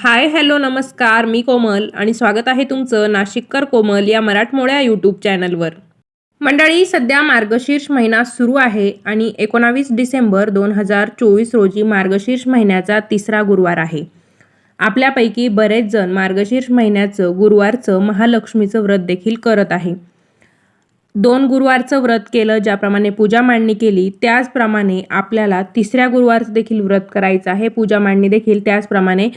Hi hello नमस्कार मी कोमल आणि स्वागत आहे तुमचं नाशिककर कोमल या मराठमोळ्या यूट्यूब चॅनलवर. मंडळी सध्या मार्गशीर्ष महिना सुरू आहे आणि एकोणावीस डिसेंबर दोन हजार चोवीस रोजी मार्गशीर्ष महिन्याचा तिसरा गुरुवार आहे. आपल्यापैकी बरेच जण मार्गशीर्ष महिन्याचं गुरुवारचं महालक्ष्मीचं व्रत देखील करत आहे. दोन गुरुवारचं व्रत केलं ज्याप्रमाणे पूजा मांडणी केली त्याचप्रमाणे आपल्याला तिसऱ्या गुरुवारचं देखील व्रत करायचं आहे. पूजा मांडणी देखील त्याचप्रमाणे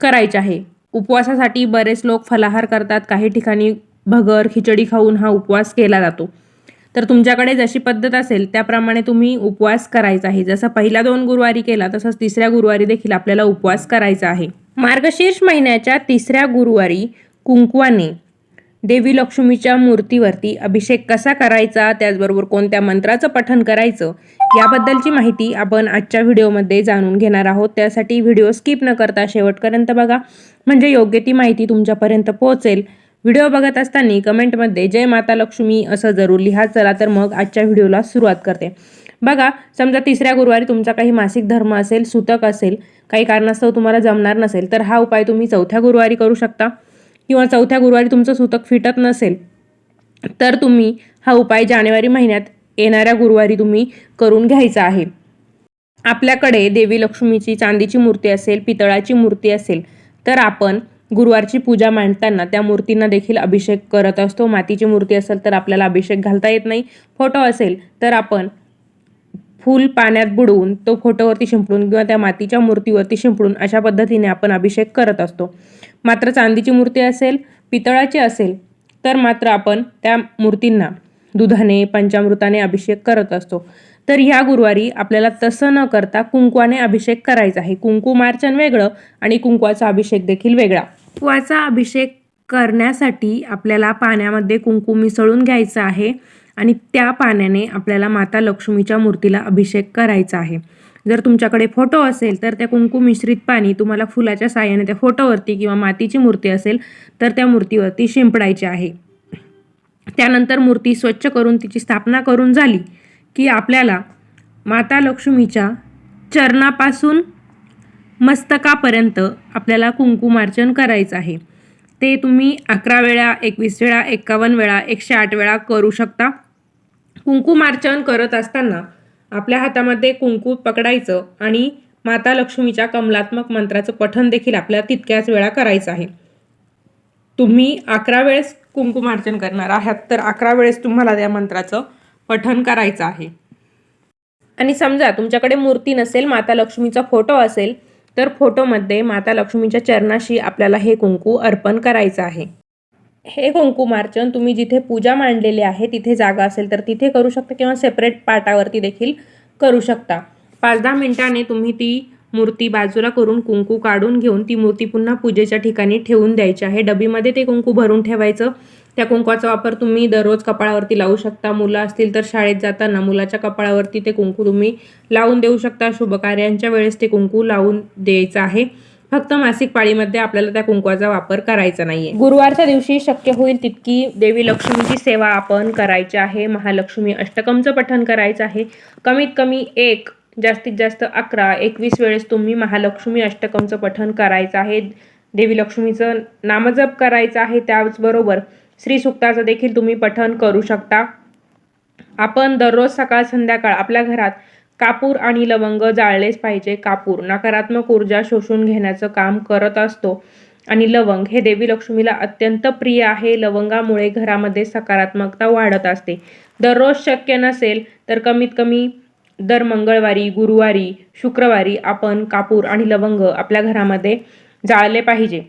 करायचे आहे. उपवासासाठी बरेच लोक फलाहार करतात. काही ठिकाणी भगर खिचडी खाऊन हा उपवास केला जातो. तर तुमच्याकडे जशी पद्धत असेल त्याप्रमाणे तुम्ही उपवास करायचा आहे. जसं पहिला दोन गुरुवारी केला तसंच तिसऱ्या गुरुवारी देखील आपल्याला उपवास करायचा आहे. मार्गशीर्ष महिन्याच्या तिसऱ्या गुरुवारी कुंकवाने देवी लक्ष्मीच्या मूर्तीवरती अभिषेक कसा करायचा त्याचबरोबर कोणत्या मंत्राचं पठन करायचं याबद्दलची माहिती आपण आजच्या व्हिडिओमध्ये जाणून घेणार आहोत. त्यासाठी व्हिडिओ स्किप न करता शेवटपर्यंत बघा. म्हणजे योग्य ती माहिती तुमच्यापर्यंत पोहोचेल. व्हिडिओ बघत असताना कमेंटमध्ये जय माता लक्ष्मी असं जरूर लिहा. चला तर मग आजच्या व्हिडिओला सुरुवात करते. बघा समजा तिसऱ्या गुरुवारी तुमचा काही मासिक धर्म असेल सुतक असेल काही कारणास्तव तुम्हाला जमणार नसेल तर हा उपाय तुम्ही चौथ्या गुरुवारी करू शकता. किंवा चौथ्या गुरुवारी तुमचं सुतक फिटत नसेल तर तुम्ही हा उपाय जानेवारी महिन्यात येणाऱ्या गुरुवारी तुम्ही करून घ्यायचा आहे. आपल्याकडे देवी लक्ष्मीची चांदीची मूर्ती असेल पितळाची मूर्ती असेल तर आपण गुरुवारची पूजा मांडताना त्या मूर्तींना देखील अभिषेक करत असतो. मातीची मूर्ती असेल तर आपल्याला अभिषेक घालता येत नाही. फोटो असेल तर आपण फूल पाण्यात बुडवून तो फोटोवरती शिंपडून किंवा त्या मातीच्या मूर्तीवरती शिंपडून अशा पद्धतीने आपण अभिषेक करत असतो. मात्र चांदीची मूर्ती असेल पितळाची असेल तर मात्र आपण त्या मूर्तींना दुधाने पंचामृताने अभिषेक करत असतो. तर ह्या गुरुवारी आपल्याला तसं न करता कुंकवाने अभिषेक करायचा आहे. कुंकुमार्चन वेगळं आणि कुंकवाचा अभिषेक देखील वेगळा. कुंकवाचा अभिषेक करण्यासाठी आपल्याला पाण्यामध्ये कुंकू मिसळून घ्यायचं आहे. आणि त्या पाण्याने आपल्याला माता लक्ष्मीच्या मूर्तीला अभिषेक करायचा आहे. जर तुमच्याकडे फोटो असेल तर त्या कुंकू मिश्रित पाणी तुम्हाला फुलाच्या साह्याने त्या फोटोवरती किंवा मातीची मूर्ती असेल तर त्या मूर्तीवरती शिंपडायची आहे. त्यानंतर मूर्ती स्वच्छ करून तिची स्थापना करून झाली की आपल्याला माता लक्ष्मीच्या चरणापासून मस्तकापर्यंत आपल्याला कुंकुमार्चन करायचं आहे. ते तुम्ही अकरा वेळा एकवीस वेळा एकावन्न वेळा एकशे आठ वेळा करू शकता. कुंकुमार्चन करत असताना आपल्या हातामध्ये कुंकू पकडायचं आणि माता लक्ष्मीच्या कमलात्मक मंत्राचं पठण देखील आपल्याला तितक्याच वेळा करायचं आहे. तुम्ही अकरा वेळेस कुंकुमार्चन करणार आहात तर अकरा वेळेस तुम्हाला त्या मंत्राचं पठण करायचं आहे. आणि समजा तुमच्याकडे मूर्ती नसेल माता लक्ष्मीचा फोटो असेल तर फोटोमध्ये माता लक्ष्मीच्या चरणाशी आपल्याला हे कुंकू अर्पण करायचं आहे. हे कुंकुमार्चन तुम्ही जिथे पूजा मांडलेली आहे तिथे जागा असेल तर तिथे करू शकता किंवा सेपरेट पाटावरती देखील करू शकता. पाच दहा मिनिटाने तुम्ही ती मूर्ती बाजूला करून कुंकू काढून घेऊन ती मूर्ती पुन्हा पूजेच्या ठिकाणी ठेवून द्यायची आहे. डबीमध्ये ते कुंकू भरून ठेवायचं. त्या कुंकवाचा वापर तुम्ही दररोज कपाळावरती लावू शकता. मुलं असतील तर शाळेत जाताना मुलाच्या कपाळावरती ते कुंकू तुम्ही लावून देऊ शकता. शुभकार्यांच्या वेळेस ते कुंकू लावून द्यायचं आहे. फक्त मासिक पाळीमध्ये आपल्याला त्या कुंकवाचा वापर करायचा नाहीये. गुरुवारच्या दिवशी शक्य होईल तितकी देवी लक्ष्मीची सेवा आपण करायची आहे. महालक्ष्मी अष्टकमचं पठण करायचं आहे. कमीत कमी एक जास्तीत जास्त अकरा एकवीस वेळेस तुम्ही महालक्ष्मी अष्टकमचं पठण करायचं आहे. देवी लक्ष्मीचं नामजप करायचं आहे. त्याचबरोबर श्री सुक्ताचं देखील तुम्ही पठण करू शकता. आपण दररोज सकाळ संध्याकाळ आपल्या घरात कापूर आणि लवंग जाळलेच पाहिजे. कापूर नकारात्मक ऊर्जा शोषून घेण्याचं काम करत असतो. आणि लवंग हे देवी लक्ष्मीला अत्यंत प्रिय आहे. लवंगामुळे घरामध्ये सकारात्मकता वाढत असते. दररोज शक्य नसेल तर कमीत कमी दर मंगळवारी गुरुवारी शुक्रवारी आपण कापूर आणि लवंग आपल्या घरामध्ये जाळले पाहिजे.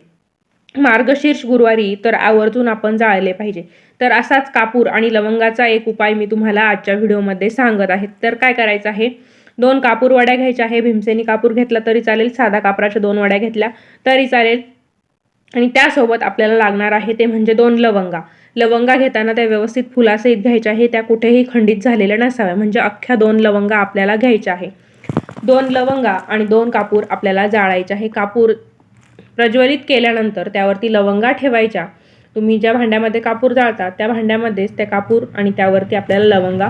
मार्गशीर्ष गुरुवारी तर आवर्जून आपण जाळले पाहिजे. तर असाच कापूर आणि लवंगाचा एक उपाय मी तुम्हाला आजच्या व्हिडिओमध्ये सांगत आहे. तर काय करायचं आहे? दोन कापूर वड्या घ्यायच्या आहे. भीमसेनी कापूर घेतला तरी चालेल. साधा कापराच्या दोन वड्या घेतल्या तरी चालेल. आणि त्यासोबत आपल्याला लागणार आहे ते म्हणजे दोन लवंगा. लवंगा घेताना त्या व्यवस्थित फुलासहित घ्यायच्या आहे. त्या कुठेही खंडित झालेल्या नसाव्या. म्हणजे अख्ख्या दोन लवंगा आपल्याला घ्यायच्या आहे. दोन लवंगा आणि दोन कापूर आपल्याला जाळायचे आहे. कापूर प्रज्वलित केल्यानंतर त्यावरती लवंगा ठेवायच्या. तुम्ही ज्या भांड्यामध्ये कापूर जाळता त्या भांड्यामध्येच त्या कापूर आणि त्यावरती आपल्याला लवंगा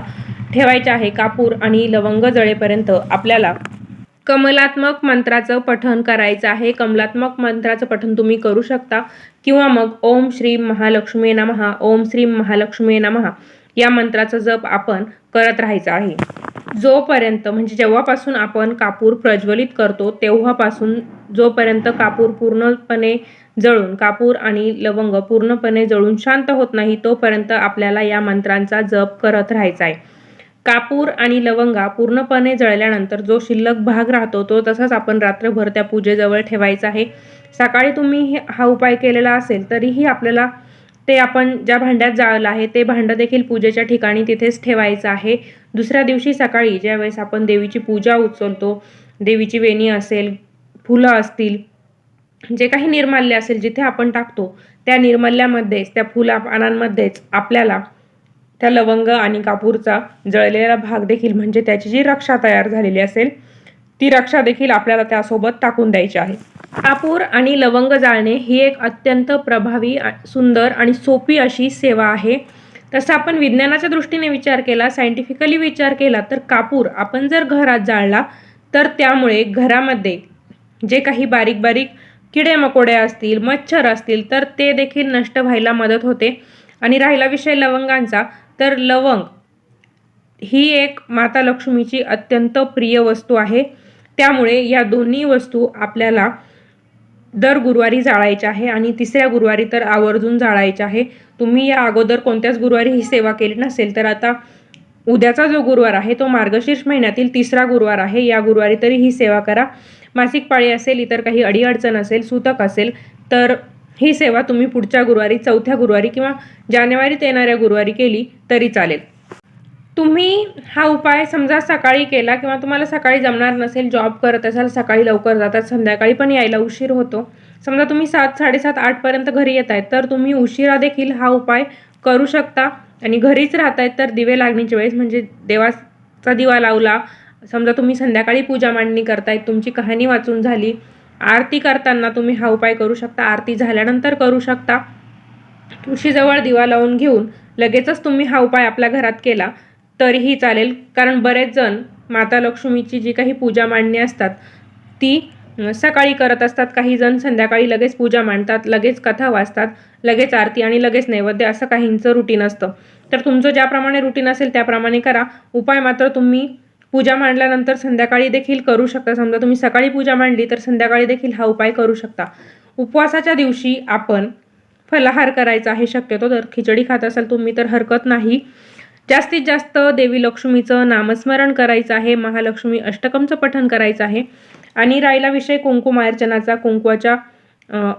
ठेवायच्या आहे. कापूर आणि लवंग जळेपर्यंत आपल्याला कमलात्मक मंत्राचं पठण करायचं आहे. कमलात्मक मंत्राचं पठण तुम्ही करू शकता. किंवा मग ओम श्री महालक्ष्मी नमहा ओम श्री महालक्ष्मी नमहा या मंत्राचा जप आपण करत राहायचा आहे. जोपर्यंत म्हणजे जेव्हापासून आपण कापूर प्रज्वलित करतो तेव्हापासून जोपर्यंत कापूर पूर्णपणे जळून कापूर आणि लवंग पूर्णपणे जळून शांत होत नाही तोपर्यंत आपल्याला या मंत्रांचा जप करत राहायचा आहे. कापूर आणि लवंगा पूर्णपणे जळल्यानंतर जो शिल्लक भाग राहतो तो तसाच आपण रात्रभर त्या पूजेजवळ ठेवायचा आहे. सकाळी तुम्ही हे- हा उपाय केलेला असेल तरीही आपल्याला ते आपण ज्या भांड्यात जाळलं आहे ते भांडं देखील पूजेच्या ठिकाणी तिथेच ठेवायचं आहे. दुसऱ्या दिवशी सकाळी ज्यावेळेस आपण देवीची पूजा उचलतो देवीची वेणी असेल फुलं असतील जे काही निर्माल्य असेल जिथे आपण टाकतो त्या निर्माल्यामध्येच त्या फुला पानांमध्येच आपल्याला त्या लवंग आणि कापूरचा जळलेला भाग देखील म्हणजे त्याची जी रक्षा तयार झालेली असेल ती रक्षा देखील आपल्याला त्यासोबत टाकून द्यायची आहे. कापूर आणि लवंग जाळणे ही एक अत्यंत प्रभावी सुंदर आणि सोपी अशी सेवा आहे. तसं आपण विज्ञानाच्या दृष्टीने विचार केला सायंटिफिकली विचार केला तर कापूर आपण जर घरात जाळला तर त्यामुळे घरामध्ये जे काही बारीक बारीक किडे मकोडे असतील मच्छर असतील तर ते देखील नष्ट व्हायला मदत होते. आणि राहिला विषय लवंगांचा तर लवंग ही एक माता लक्ष्मीची अत्यंत प्रिय वस्तू आहे. त्यामुळे या दोन्ही वस्तू आपल्याला दर गुरुवारी जाळायचे आहे आणि तिसऱ्या गुरुवारी तर आवर्जून जाळायचे आहे. तुम्ही या अगोदर कोणत्याच गुरुवारी ही सेवा केली नसेल तर आता उद्याचा जो गुरुवार आहे तो मार्गशीर्ष महिन्यातील तिसरा गुरुवार आहे. या गुरुवारी तरी ही सेवा करा. मासिक पाळी असेल इतर काही अडीअडचण असेल सूतक असेल तर ही सेवा तुम्ही पुढच्या गुरुवारी चौथ्या गुरुवारी किंवा जानेवारीत येणाऱ्या गुरुवारी केली तरी चालेल. तुम्ही हा उपाय समजा सकाळी केला किंवा तुम्हाला सकाळी जमणार नसेल जॉब करत असाल सकाळी लवकर जातात संध्याकाळी पण यायला उशीर होतो. समजा तुम्ही सात साडेसात आठपर्यंत घरी येत आहेत तर तुम्ही उशिरा देखील हा उपाय करू शकता. आणि घरीच राहत आहेत तर दिवे लागण्याच्या वेळेस म्हणजे देवाचा दिवा लावला समजा तुम्ही संध्याकाळी पूजा मांडणी करतायत तुमची कहाणी वाचून झाली आरती करताना तुम्ही हा उपाय करू शकता आरती झाल्यानंतर करू शकता. तुळशीजवळ दिवा लावून घेऊन लगेचच तुम्ही हा उपाय आपल्या घरात केला. तरीही चालेल. कारण बरेच जण माता लक्ष्मीची जी काही पूजा मांडणी असतात ती सकाळी करत असतात. काही जण संध्याकाळी लगेच पूजा मांडतात लगेच कथा वाचतात लगेच आरती आणि लगेच नैवेद्य असं काहींचं रुटीन असतं. तर तुमचं ज्याप्रमाणे रुटीन असेल त्याप्रमाणे करा. उपाय मात्र तुम्ही पूजा मांडल्यानंतर संध्याकाळी देखील करू शकता. समजा तुम्ही सकाळी पूजा मांडली तर संध्याकाळी देखील हा उपाय करू शकता. उपवासाच्या दिवशी आपण फलाहार करायचा आहे शक्यतो. तर खिचडी खात असाल तुम्ही तर हरकत नाही. जास्तीत जास्त देवी लक्ष्मीचं नामस्मरण करायचं आहे महालक्ष्मी अष्टकमचं पठण करायचं आहे आणि राहिला विषय कुंकुमार्चनाचा कुंकुवाच्या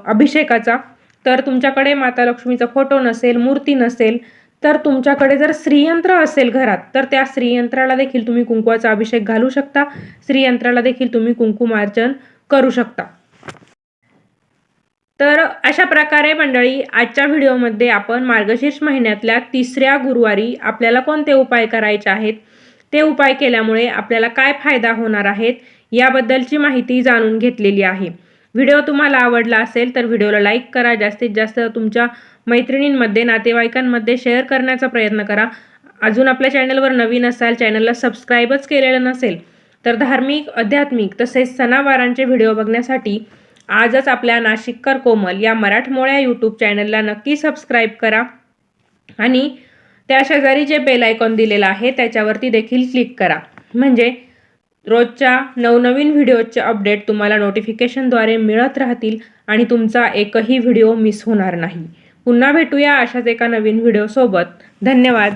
अभिषेकाचा. तर तुमच्याकडे माता लक्ष्मीचा फोटो नसेल मूर्ती नसेल तर तुमच्याकडे जर श्रीयंत्र असेल घरात तर त्या श्रीयंत्राला देखील तुम्ही कुंकुवाचा अभिषेक घालू शकता. श्रीयंत्राला देखील तुम्ही कुंकुमार्चन करू शकता. तर अशा प्रकारे मंडळी आजच्या व्हिडिओमध्ये आपण मार्गशीर्ष महिन्यातल्या तिसऱ्या गुरुवारी आपल्याला कोणते उपाय करायचे आहेत ते उपाय केल्यामुळे आपल्याला काय फायदा होणार आहेत याबद्दलची माहिती जाणून घेतलेली आहे. व्हिडिओ तुम्हाला आवडला असेल तर व्हिडिओला लाईक करा जास्तीत जास्त तुमच्या मैत्रिणींमध्ये नातेवाईकांमध्ये शेअर करण्याचा प्रयत्न करा. अजून आपल्या चॅनलवर नवीन असाल चॅनलला सबस्क्राईबच केलेलं नसेल तर धार्मिक आध्यात्मिक तसेच सणावारांचे व्हिडिओ बघण्यासाठी आजच आपल्या नाशिककर कोमल या मराठमोळ्या यूट्यूब चॅनलला नक्की सबस्क्राईब करा. आणि त्या शेजारी जे बेल आयकॉन दिलेलं आहे त्याच्यावरती देखील क्लिक करा. म्हणजे रोजच्या नवनवीन व्हिडिओचे अपडेट तुम्हाला नोटिफिकेशनद्वारे मिळत राहतील आणि तुमचा एकही व्हिडिओ मिस होणार नाही. पुन्हा भेटूया अशाच एका नवीन व्हिडिओसोबत धन्यवाद.